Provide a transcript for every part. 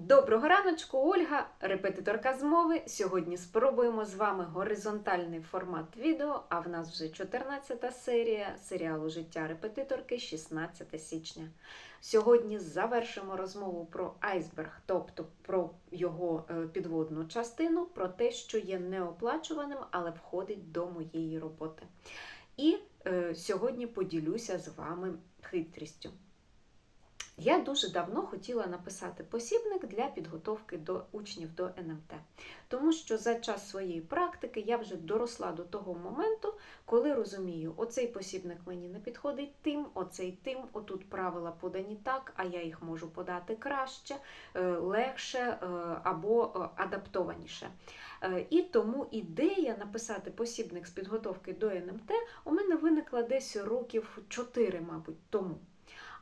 Доброго раночку, Ольга, репетиторка з мови. Сьогодні спробуємо з вами горизонтальний формат відео, а в нас вже 14 серія серіалу Життя репетиторки 16 січня. Сьогодні завершимо розмову про айсберг, тобто про його е, підводну частину, про те, що є неоплачуваним, але входить до моєї роботи. І е, сьогодні поділюся з вами хитрістю. Я дуже давно хотіла написати посібник для підготовки до учнів до НМТ, тому що за час своєї практики я вже доросла до того моменту, коли розумію, оцей посібник мені не підходить тим, оцей тим, отут правила подані так, а я їх можу подати краще, е, легше е, або е, адаптованіше. І тому ідея написати посібник з підготовки до НМТ у мене виникла десь років 4, мабуть, тому.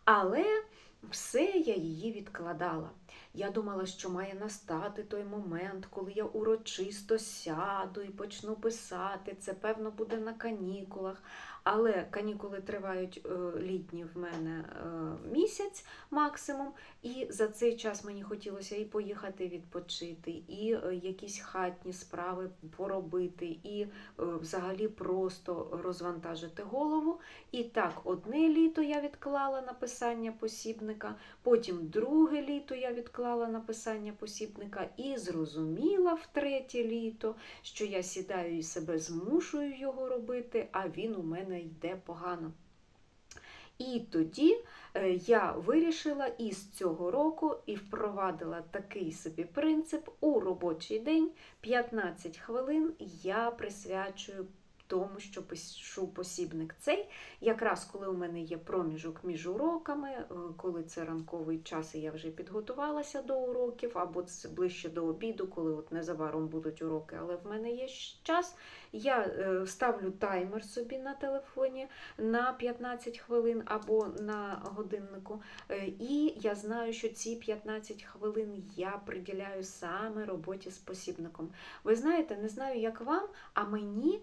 Але все я її відкладала. Я думала, що має настати той момент, коли я урочисто сяду і почну писати. Це, певно, буде на канікулах. Але канікули тривають е, літні в мене е, місяць максимум, і за цей час мені хотілося і поїхати відпочити, і е, якісь хатні справи поробити, і взагалі просто розвантажити голову. І так, одне літо я відклала написання посібника, потім друге літо я відклала написання посібника і зрозуміла в третє літо, що я сідаю і себе змушую його робити, а він у мене йде погано. І тоді е, я вирішила із цього року і впровадила такий собі принцип у робочий день 15 хвилин я присвячую тому, що пишу посібник цей, якраз коли у мене є проміжок між уроками, е, коли це ранковий час, і я вже підготувалася до уроків, або це ближче до обіду, коли от незабаром будуть уроки, але в мене є час. Я е, ставлю таймер собі на телефоні на 15 хвилин або на годиннику. Е, І я знаю, що ці 15 хвилин я приділяю саме роботі з посібником. Ви знаєте, не знаю, як вам, а мені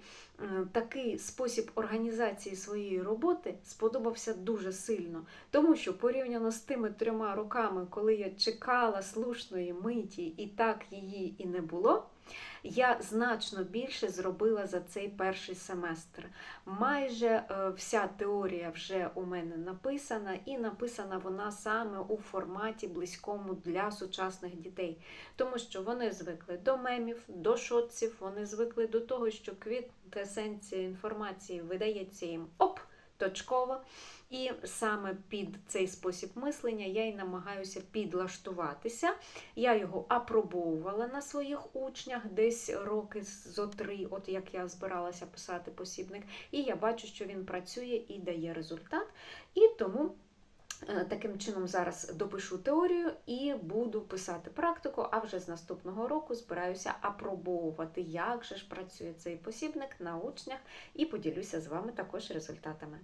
такий спосіб організації своєї роботи сподобався дуже сильно, тому що порівняно з тими трьома роками, коли я чекала слушної миті і так її і не було. Я значно більше зробила за цей перший семестр. Майже е, вся теорія вже у мене написана, і написана вона саме у форматі близькому для сучасних дітей, тому що вони звикли до мемів, до шотців, вони звикли до того, що квінтесенція інформації видається їм оп, точково. І саме під цей спосіб мислення я й намагаюся підлаштуватися. Я його апробовувала на своїх учнях десь роки зо три, от як я збиралася писати посібник, і я бачу, що він працює і дає результат. І тому таким чином зараз допишу теорію і буду писати практику, а вже з наступного року збираюся апробовувати, як же ж працює цей посібник на учнях, і поділюся з вами також результатами.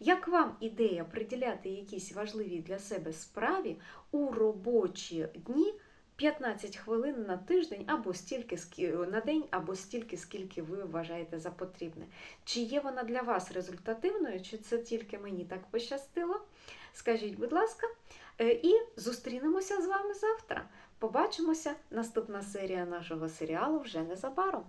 Як вам ідея приділяти якісь важливі для себе справі у робочі дні 15 хвилин на тиждень або стільки на день, або стільки, скільки ви вважаєте за потрібне? Чи є вона для вас результативною, чи це тільки мені так пощастило? Скажіть, будь ласка, Е, і зустрінемося з вами завтра. Побачимося. Наступна серія нашого серіалу вже незабаром.